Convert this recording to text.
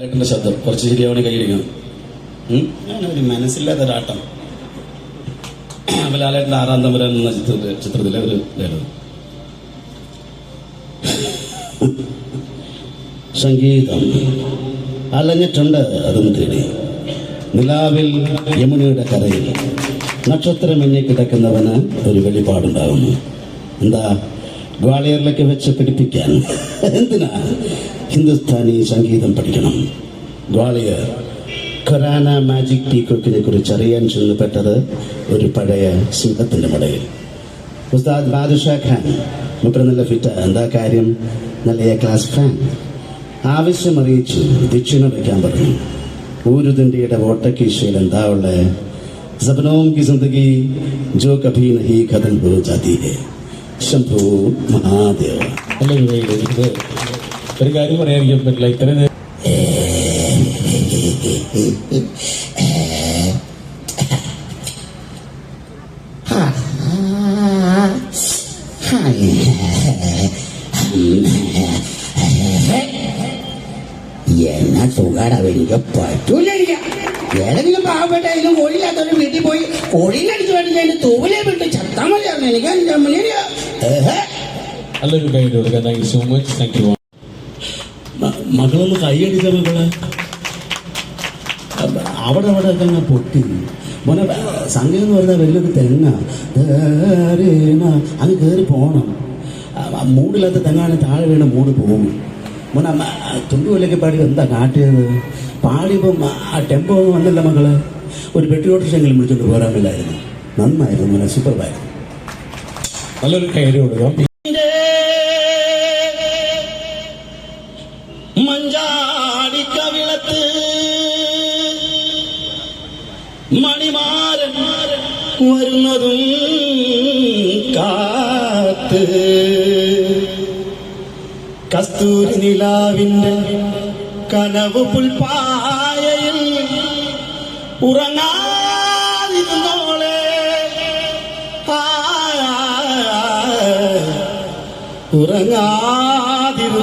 ലാലേട്ടന്റെ ശബ്ദം. കുറച്ച് ശരിയാവണി കൈയിടിക്കണം മനസ്സില്ലാത്ത ഒരാട്ടം ലാലേട്ടന്റെ ആറാം തമ്പുരാൻ എന്ന ചിത്രത്തിലെ ചിത്രത്തിലെ ഒരു ഡയലോഗ് സംഗീതം അലഞ്ഞിട്ടുണ്ട് അതും തേടി. നിലാവിൽ യമുനയുടെ കരയിൽ നക്ഷത്രം എണ്ണി കിടക്കുന്നവന് ഒരു വെളിപാടുണ്ടാകുന്നു. എന്താ? ഗ്വാളിയറിലൊക്കെ വെച്ച് പിടിപ്പിക്കാൻ. എന്തിനാ? ഹിന്ദുസ്ഥാനി സംഗീതം പഠിക്കണം. ഗ്വാളിയർ ഖൊറാന മാജിക് പീക്കോക്കിനെ കുറിച്ച് അറിയാൻ ചെന്നപ്പെട്ടത് ഒരു പഴയ സിംഹത്തിന്റെ മടയിൽ. ഉസ്താദ് ബാദുഷാ ഖാൻ. മുപ്പ നല്ല ഫിറ്റ് എന്താ കാര്യം? നല്ല എ ക്ലാസ് ഫാൻ ആവശ്യം അറിയിച്ചു ദക്ഷിണ വയ്ക്കാൻ പറഞ്ഞു. ഊരുതിന്റെ ഓട്ടക്കീശയിൽ എന്താ ഉള്ളത് സപനവും കി ജിന്ദഗി ജോ കഭി നഹി ഖതം ഹോ ജാതി ഹേ. ശംഭു മഹാദേവ. അല്ല ഇത് ഒരു കാര്യം പറയാതിരിക്കാൻ പറ്റില്ല. ഇത്ര എന്നാ സുഖാടാ എനിക്ക് ഏതെങ്കിലും പാവപ്പെട്ട അതിലും കോഴിയില്ലാത്തവരും വീട്ടിൽ പോയി കോഴിയിലടിച്ചു വേണ്ടി തൂവിലെ വിട്ട് എന്റെ അമ്മനെ ഏഹ്. നല്ലൊരു കൈ കൊടുക്കാം thank you so much thank you മകളൊന്ന് കൈയടിച്ച മകളെ അവിടെ അവിടെ ഒക്കെ അങ്ങ് പൊട്ടി. മോനെ സംഗീതം എന്ന് പറഞ്ഞാൽ വലിയൊരു തെങ്ങ. അങ്ങ് കയറി പോകണം മൂടില്ലാത്ത തെങ്ങാണ് താഴെ വീണ് മൂട് പോകും. മോനെ അമ്മ പാടി എന്താ കാട്ടിയത്? പാടിയപ്പം ആ ടെമ്പോ ഒന്നും വന്നില്ല മകൾ ഒരു പെട്ടി ഓട്ടോറിക്ഷെങ്കിലും വിളിച്ചോണ്ട് പോരാമില്ലായിരുന്നു നന്നായിരുന്നു മോനെ സൂപ്പർബായിരുന്നു നല്ലൊരു കയറി കൊടുക്കാം മഞ്ചാടിക്കവിളത്ത് മണിമാരൻ വരുന്നതും കാത്ത് കസ്തൂരി നിലാവിന്റെ കനവ് പുൽപ്പായയിൽ ഉറങ്ങാതിരുന്നോളെ ഉറങ്ങാതിരുന്നോളേ.